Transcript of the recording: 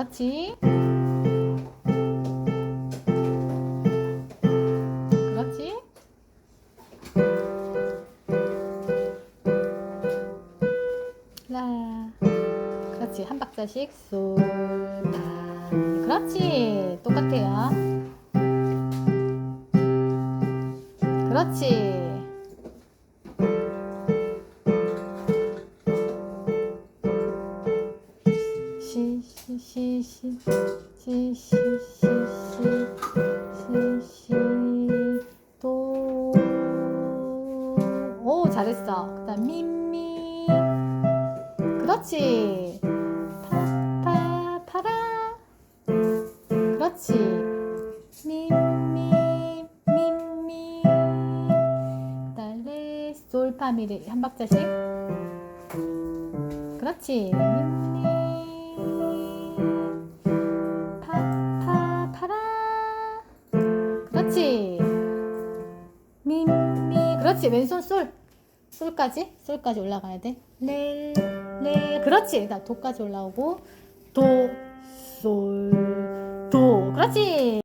그렇지. 그렇지. 라. 그렇지. 한 박자씩 솔, 라. 그렇지. 똑같아요. 그렇지. 시, 시, 시, 시, 시, 시, 시, 시, 시, 시, 도. 오, 잘했어. 그 다음, 미, 미. 그렇지. 파, 파, 파라. 그렇지. 미, 미, 미, 미. 달래, 솔, 파, 미를 한 박자씩. 그렇지. 미, 미. 그렇지. 왼손 솔. 솔까지. 솔까지 올라가야 돼. 레, 레. 그렇지. 나 도까지 올라오고. 도, 솔, 도. 그렇지.